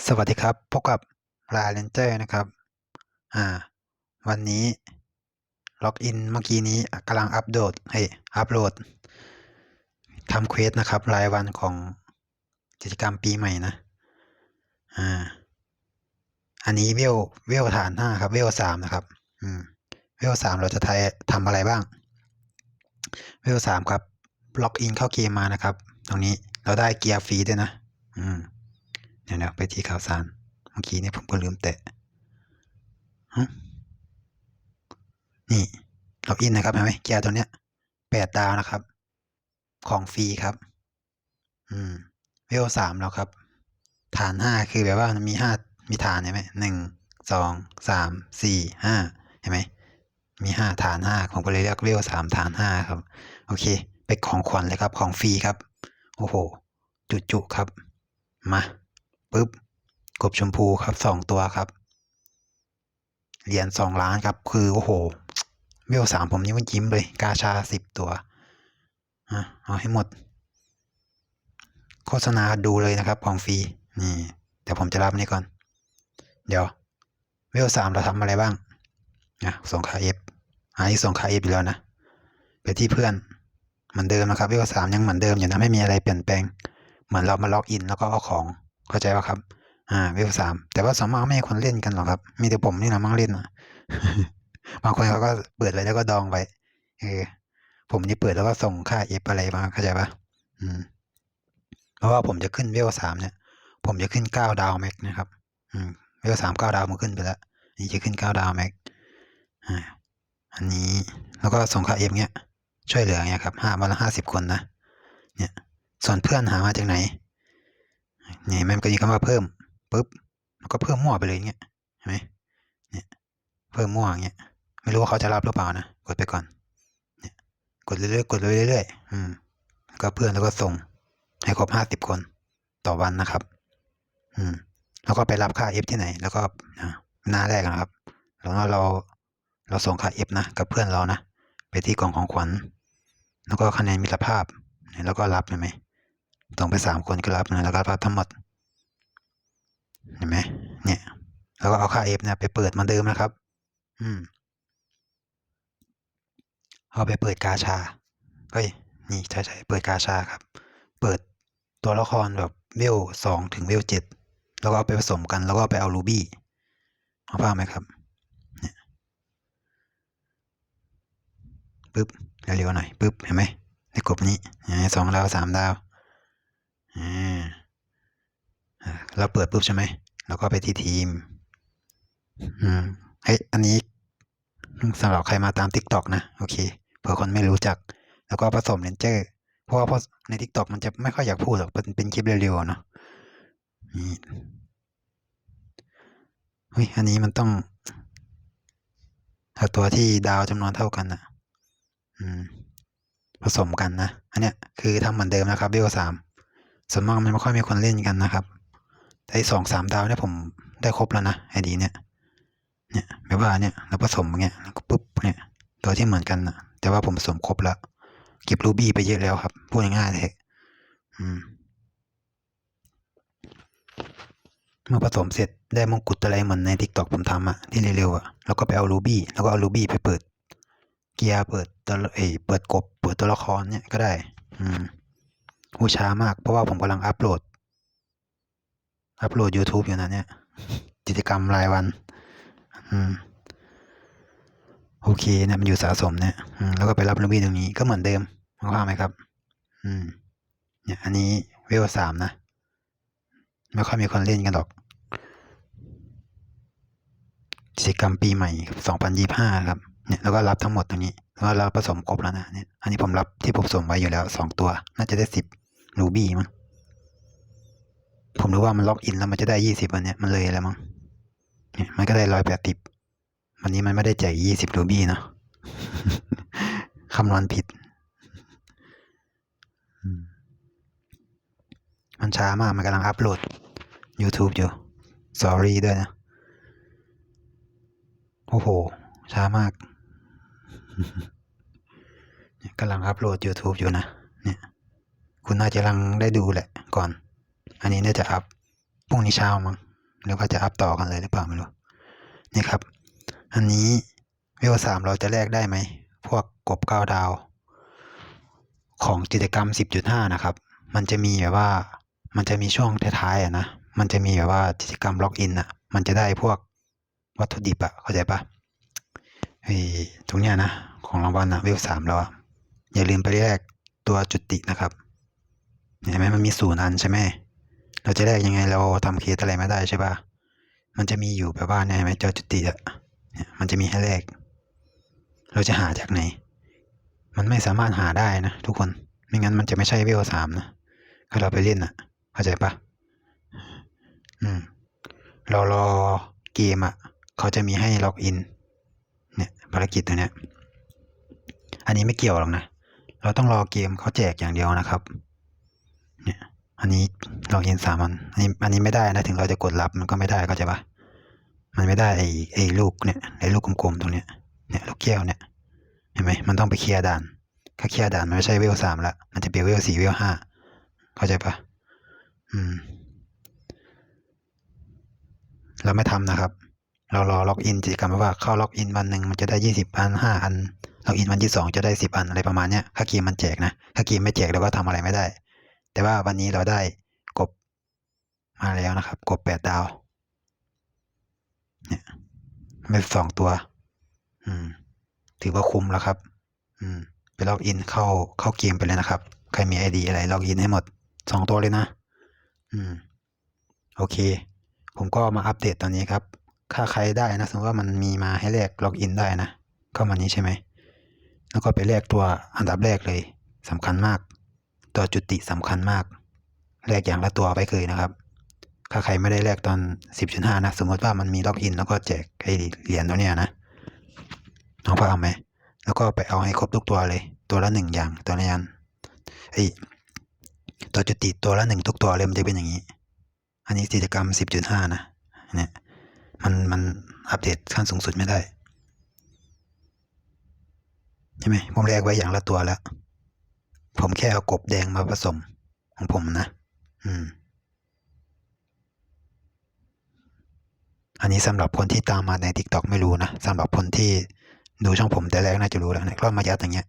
สวัสดีครับ พบกับลาเรนเจอร์นะครับ อ่า วันนี้ล็อกอินเมื่อกี้นี้กำลังอัปโหลดเฮ้อัปโหลดทำเควสนะครับ รายวันของกิจกรรมปีใหม่นะ อ่า อันนี้เวลเวลฐานห้าครับ เวลสามนะครับ อืม เวลสามเราจะทำทำอะไรบ้าง เวลสามครับ ล็อกอินเข้าเกมมานะครับ ตรงนี้เราได้เกียร์ฟรีด้วยนะ อืม ดี๋ยวนะไปที่ข่าวสาร เมื่อกี้เนี่ยผมก็ลืมแตะนี่ล็อกอินนะครับเห็นไหมเกียร์ตัวเนี้ยแปดดาวนะครับ ของฟรีครับ อืมเวลสามแล้วครับ ฐานห้าคือแบบว่ามันมีห้ามีฐานใช่ไหมหนึ่งสองสามสี่ห้าเห็นไหมมีห้าฐานห้าผมก็เลยเรียกเวลสามฐานห้าครับ โอเค ไปของขวัญเลยครับของฟรีครับ โอ้โห จุๆครับ มา ปุ๊บกบชมพูครับสองตัวครับ เหรียญสองล้านครับ คือโอ้โหเวลสามผมนี่มันยิ้มเลย กาชาสิบตัวอะเอาให้หมด โฆษณาดูเลยนะครับ ของฟรีนี่เดี๋ยวผมจะรับนี่ก่อน เดี๋ยวเวลสามเราทำอะไรบ้างนะส่งคาเอฟอันนี้ส่งคาเอฟอยู่แล้วนะไปที่เพื่อนเหมือนเดิมนะครับเวลสามยังเหมือนเดิมอยู่นะไม่มีอะไรเปลี่ยนแปลง เหมือนเรามาล็อกอินแล้วก็เอาของ เข้าใจป่ะครับ อ่าเวลสามแต่ว่าสมมติไม่ให้คนเล่นกันหรอกครับ มีแต่ผมนี่นะมั่งเล่นอะบางคนเขาก็เปิดไว้แล้วก็ดองไว้เออผมนี่เปิดแล้วก็ส่งค่าเอฟอะไรมาเข้าใจป่ะอืม เพราะว่าผมจะขึ้นเวลสามเนี่ย ผมจะขึ้นเก้าดาวแม็กนะครับ อืมเวลสามเก้าดาวมันขึ้นไปแล้วนี่จะขึ้นเก้าดาวแม็กอ่าอันนี้แล้วก็ส่งค่าเอฟเนี้ยช่วยเหลือเนี้ยครับห้าวันละห้าสิบคนนะเนี่ย ส่วนเพื่อนหามาจากไหน นี่มันก็มีคำว่าเพิ่มปุ๊บแล้วก็เพิ่มมั่วไปเลยเงี้ยเห็นไหมเนี่ยเพิ่มมั่วอย่างเงี้ยไม่รู้ว่าเขาจะรับหรือเปล่านะกดไปก่อนเนี่ยกดเรื่อยๆกดเรื่อยๆอืมก็เพื่อนแล้วก็ส่งให้ครบห้าสิบคนต่อวันนะครับ อืม แล้วก็ไปรับค่าเอฟที่ไหน แล้วก็หน้าแรกนะครับ แล้วเราเราส่งค่าเอฟนะกับเพื่อนเรานะไปที่กล่องของขวัญ แล้วก็คะแนนมิตรภาพ แล้วก็รับเห็นไหม ส่งไปสามคนก็รับนะแล้วก็รับทั้งหมด เห็นไหมเนี่ย แล้วก็เอาค่าเอฟเนี่ยไปเปิดเหมือนเดิมนะครับ อืม เอาไปเปิดกาชา เฮ้ย นี่ใช่ใช่เปิดกาชาครับ เปิดตัวละครแบบเวลสองถึงเวลเจ็ดแล้วก็เอาไปผสมกัน แล้วก็ไปเอารูบี้เอาภาพไหมครับเนี่ยปึ๊บเร็วๆหน่อยปึ๊บเห็นไหมในกลุ่มนี้สองดาวสามดาว อ่า เราเปิดปุ๊บใช่ไหมเราก็ไปที่ทีมอืมเฮ้ยอันนี้สำหรับใครมาตาม t ิ k t o k นะ โอเคเผื่อคนไม่รู้จัก แล้วก็ผสมเลนเจอร์เพราะว่าพอใน t ิ k t o k มันจะไม่ค่อยอยากพูดหรอกเป็นเป็นคลิปเร็วๆเนาะนี่เฮ้ยอันนี้มันต้องเอาตัวที่ดาวจำนวนเท่ากันนะอืมผสมกันนะ อันเนี้ยคือทำเหมือนเดิมนะครับเบลสามส่วนมากมันไม่ค่อยมีคนเล่นกันนะครับ ไอ้สองสามดาวเนี่ยผมได้ครบแล้วนะไอดีเนี่ยเนี่ยแบบว่าเนี่ยเราผสมเงี้ยแล้วก็ปุ๊บเนี่ยตัวที่เหมือนกันนะแต่ว่าผมผสมครบแล้วเก็บรูบี้ไปเยอะแล้วครับพูดง่ายๆเลยอืมเมื่อผสมเสร็จได้มงกุฎอะไรเหมือนในทิกตอกผมทำอะที่เร็วๆอะแล้วก็ไปเอารูบี้แล้วก็เอารูบี้ไปเปิด เกียร์เปิดตัวเอยเปิดกบ เปิดตัวละครเนี่ยก็ได้ อืมหูช้ามากเพราะว่าผมกำลังอัปโหลด อัปโหลด YouTube อยู่นะเนี่ย กิจกรรมรายวัน อืมโอเคเนี่ยมันอยู่สะสมเนี่ยอืมแล้วก็ไปรับลูบี้ตรงนี้ก็เหมือนเดิมมองว่าไหมครับ อืม เนี่ย อันนี้เวลสามนะ ไม่ค่อยมีคนเล่นกันหรอกกิจกรรมปีใหม่สองพันยี่ห้าครับ เนี่ยแล้วก็รับทั้งหมดตรงนี้แล้วเราผสมครบแล้วนะเนี่ย อันนี้ผมรับที่ผมสมไว้อยู่แล้วสองตัว น่าจะได้สิบรูบี้มั้ง ผมรู้ว่ามันล็อกอินแล้วมันจะได้ยี่สิบวันเนี้ยมันเลยแล้วมั้งเนี่ยมันก็ได้ร้อยแปดสิบวันนี้มันไม่ได้แจกยี่สิบรูบี้เนาะคำนวณผิด มันช้ามาก มันกำลังอัปโหลด YouTube อยู่ Sorry ด้วยนะ โอ้โห ช้ามากกำลังอัปโหลด YouTube อยู่นะ เนี่ย คุณน่าจะกำลังได้ดูแหละก่อน อันนี้น่าจะอัพพรุ่งนี้เช้ามั้งหรือว่าจะอัพต่อกันเลยหรือเปล่าไม่รู้นี่ครับ อันนี้เวสามเราจะแลกได้ไหม พวกกบก้าดาว ของกิจกรรม 10.5 นะครับ มันจะมีแบบว่ามันจะมีช่วงท้ายๆอะนะ มันจะมีแบบว่ากิจกรรมล็อกอินอะมันจะได้พวกวัตถุดิบอะเข้าใจปะไอ้ตรงเนี้ยนะ ของรางวัลนะเวสามเราอะอย่าลืมไปแลกตัวจุตินะครับเห็นไหมมันมีศูนย์อันใช่ไหม เราจะแลกยังไงเราทำเคสอะไรไม่ได้ใช่ปะมันจะมีอยู่แบบว่าเนี่ยไหมเจ้าจุติอะเนี่ยมันจะมีให้แลก เราจะหาจากไหน มันไม่สามารถหาได้นะทุกคน ไม่งั้นมันจะไม่ใช่เวลสามนะถ้าเราไปเล่นอะ เข้าใจปะอืม เรารอเกมอะ เขาจะมีให้ล็อกอิน เนี่ยภารกิจตัวเนี้ย อันนี้ไม่เกี่ยวหรอกนะ เราต้องรอเกมเขาแจกอย่างเดียวนะครับ เนี่ย อันนี้ล็อกอินสามอันอันนี้อันนี้ไม่ได้นะถึงเราจะกดรับมันก็ไม่ได้เข้าใจปะมันไม่ได้ไอ้ไอ้ลูกเนี่ยไอ้ลูกกลมๆตรงเนี้ยเนี่ยลูกแก้วเนี่ยเห็นไหมมันต้องไปเคลียร์ด่านถ้าเคลียร์ด่านมันไม่ใช่เวลสามละมันจะเป็นเวลสี่เวลห้าเข้าใจปะอืม เราไม่ทำนะครับ เรารอล็อกอินกิจกรรมว่าเข้าล็อกอินวันหนึ่งมันจะได้ยี่สิบอันห้าอันล็อกอินวันที่สองจะได้สิบอันอะไรประมาณเนี้ยถ้าเกมมันแจกนะถ้าเกมไม่แจกเราก็ทำอะไรไม่ได้ แต่ว่าวันนี้เราได้กบมาแล้วนะครับ กบแปดดาว เนี่ยไม่สองตัว อืม ถือว่าคุ้มแล้วครับ อืม ไปล็อกอินเข้าเข้าเกมไปเลยนะครับ ใครมีไอดีอะไรล็อกอินให้หมดสองตัวเลยนะ อืม โอเค ผมก็มาอัปเดตตอนนี้ครับ ถ้าใครได้นะ สมมติว่ามันมีมาให้แลกล็อกอินได้นะ เข้ามานี้ใช่ไหม แล้วก็ไปแลกตัวอันดับแรกเลยสำคัญมาก ตัวจุติสำคัญมาก แลกอย่างละตัวไปเคยนะครับ ถ้าใครไม่ได้แลกตอน 10.5 นะ สมมติว่ามันมีล็อกอินแล้วก็แจกไอ้เหรียญตัวเนี้ยนะน้องพาเอาไหม แล้วก็ไปเอาให้ครบทุกตัวเลย ตัวละหนึ่งอย่างตัวละยันไอ้ตัวจุติตัวละหนึ่งทุกตัวเลยมันจะเป็นอย่างนี้ อันนี้กิจกรรมสิบจุดห้านะ เนี่ย มันมันอัปเดตขั้นสูงสุดไม่ได้ ใช่ไหมผมแลกไว้อย่างละตัวแล้ว ผมแค่เอากบแดงมาผสมของผมนะ อืม อันนี้สำหรับคนที่ตามมาใน TikTok ไม่รู้นะสำหรับคนที่ดูช่องผมแต่แรกน่าจะรู้แล้วเนี่ยก็มายัดอย่างเงี้ย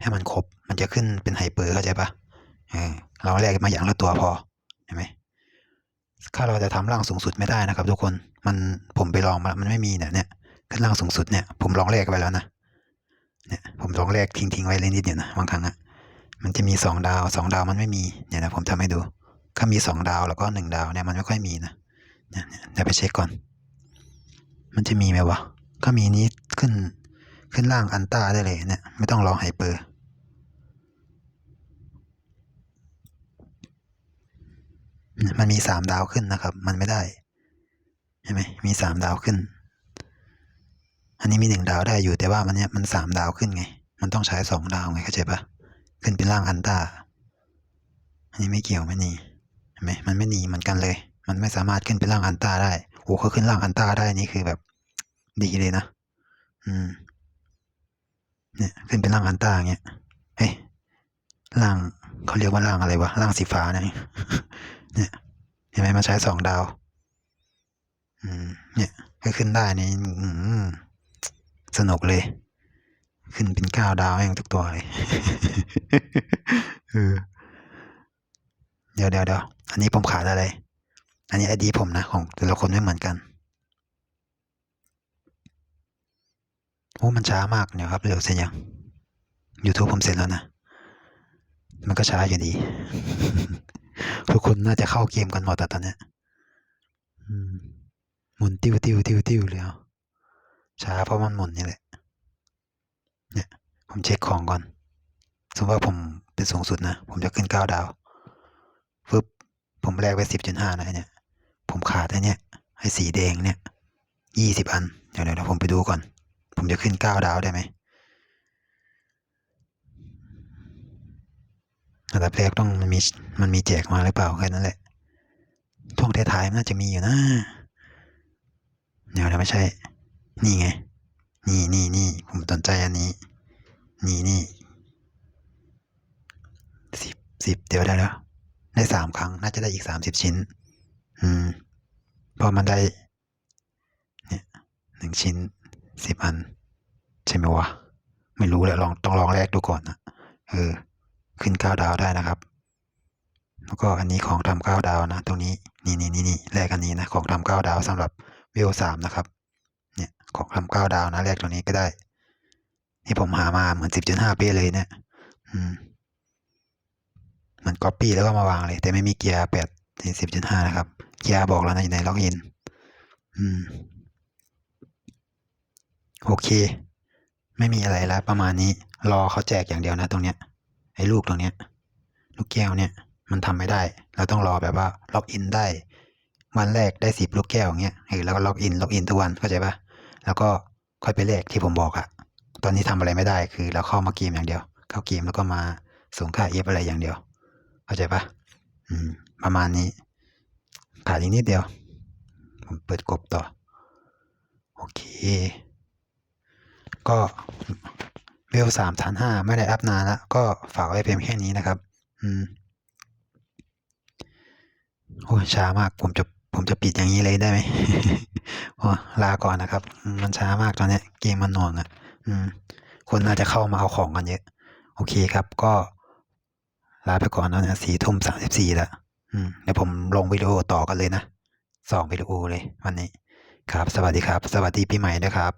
ให้มันครบ มันจะขึ้นเป็นไฮเปอร์เข้าใจปะเออเราแลกมาอย่างละตัวพอเห็นไหมถ้าเราจะทำร่างสูงสุดไม่ได้นะครับ ทุกคนมันผมไปลองมามันไม่มีเนี่ยเนี่ยขึ้นร่างสูงสุดเนี่ยผมลองแลกไปแล้วนะเนี่ยผมลองแลกทิ้งทิ้งไว้เลยนิดเดียวนะบางครั้งอะ มันจะมีสองดาวสองดาวมันไม่มีเนี่ยนะผมทำให้ดูถ้ามีสองดาวแล้วก็หนึ่งดาวเนี่ยมันไม่ค่อยมีนะเนี่ยเดี๋ยวไปเช็คก่อน มันจะมีไหมวะ ก็มีนี้ขึ้นขึ้นล่างอันต้าได้เลยเนี่ย ไม่ต้องรอไฮเปอร์มันมีสามดาวขึ้นนะครับ มันไม่ได้ใช่ไหมมีสามดาวขึ้น อันนี้มีหนึ่งดาวได้อยู่แต่ว่ามันเนี้ยมันสามดาวขึ้นไง มันต้องใช้สองดาวไงเข้าใจปะ ขึ้นเป็นล่างอันต้าอันนี้ไม่เกี่ยวไม่หนีเห็นไหมมันไม่หนีเหมือนกันเลย มันไม่สามารถขึ้นเป็นล่างอันต้าได้โอ้เขาขึ้นล่างอันต้าได้นี่คือแบบ ดีเลยนะ อืม เนี่ยขึ้นเป็นร่างอันต้าอย่างเงี้ยเฮ้ยร่างเขาเรียกว่าร่างอะไรวะร่างสีฟ้าเนี่ยเนี่ยเห็นไหมมาใช้สองดาว อืม เนี่ยก็ขึ้นได้นี่อืมสนุกเลย ขึ้นเป็นเก้าดาวเองทุกตัวเลยเออเดี๋ยวเดี๋ยวเดี๋ยวอันนี้ผมขาดอะไร อันนี้ไอดีผมนะของแต่ละคนไม่เหมือนกันโอ้มันช้ามากเนี่ยครับเร็วเสียยัง YouTube ผมเสร็จแล้วนะ มันก็ช้าอยู่ดี ทุกคนน่าจะเข้าเกมกันหมดแต่ตอนเนี้ยหมุนติ้วติ้วติ้วติ้วเลยอะช้าเพราะมันหมุนนี่แหละ เนี่ยผมเช็คของก่อน สมมติว่าผมเป็นสูงสุดนะ ผมจะขึ้นเก้าดาวฟึบผมแลกไปสิบจุดห้านะเนี่ย ผมขาดไอ้เนี่ยไอ้สีแดงเนี่ยยี่สิบอัน เดี๋ยวเดี๋ยวผมไปดูก่อน ผมจะขึ้นเก้าดาวได้ไหมอันดับแรกต้องมันมีมันมีแจกมาหรือเปล่าแค่นั้นแหละช่วงท้ายๆมันน่าจะมีอยู่นะ เดี๋ยวนะไม่ใช่ นี่ไง นี่นี่นี่ผมสนใจอันนี้ นี่นี่สิบสิบเดี๋ยวได้แล้ว ได้สามครั้ง น่าจะได้อีกสามสิบชิ้น อืมพราะมันได้ เนี่ยหนึ่งชิ้นสิบอัน ใช่ไหมวะ ไม่รู้แหละลองต้องลองแลกดูก่อนนะเออ ขึ้นเก้าดาวได้นะครับ แล้วก็อันนี้ของทำเก้าดาวนะ ตรงนี้ นี่นี่นี่นี่แลกอันนี้นะ ของทำเก้าดาวสำหรับเวลสามนะครับ เนี่ยของทำเก้าดาวนะแลกตรงนี้ก็ได้ที่ผมหามาเหมือนสิบจุดห้าเป๊ะเลยเนี่ย อืมเหมือนก๊อปปี้แล้วก็มาวางเลย แต่ไม่มีเกียร์แปดสิบจุดห้านะครับ เกียร์บอกแล้วนะอยู่ในล็อกอิน อืมโอเค ไม่มีอะไรแล้วประมาณนี้ รอเขาแจกอย่างเดียวนะตรงเนี้ย ไอ้ลูกตรงเนี้ย ลูกแก้วเนี่ย มันทำไม่ได้ เราต้องรอแบบว่าล็อกอินได้ วันแรกได้สิบลูกแก้วอย่างเงี้ยเออแล้วก็ล็อกอินล็อกอินทุกวันเข้าใจปะ แล้วก็ค่อยไปแลกที่ผมบอกอะตอนนี้ทำอะไรไม่ได้คือเราเข้ามาเกมอย่างเดียว เข้าเกมแล้วก็มาส่งค่าเอฟอะไรอย่างเดียว เข้าใจปะอืม ประมาณนี้ ขาดอีกนิดเดียว ผมเปิดกบต่อ โอเค ก็เวลสามฐานห้าไม่ได้อัพนานละก็ฝากไว้เพียงแค่นี้นะครับ อืม โอ้ช้ามากผมจะ ผมจะปิดอย่างนี้เลยได้ไหมโอ้ลาก่อนนะครับ มันช้ามากตอนนี้เกมมันหน่วงอะอืมคนน่าจะเข้ามาเอาของกันเยอะ โอเคครับ ก็ลาไปก่อนแล้วนะสี่ทุ่มสามสิบสี่แล้วอืมเดี๋ยวผมลงวิดีโอต่อกันเลยนะสองวิดีโอเลยวันนี้ ครับ สวัสดีครับ สวัสดีปีใหม่ด้วยครับ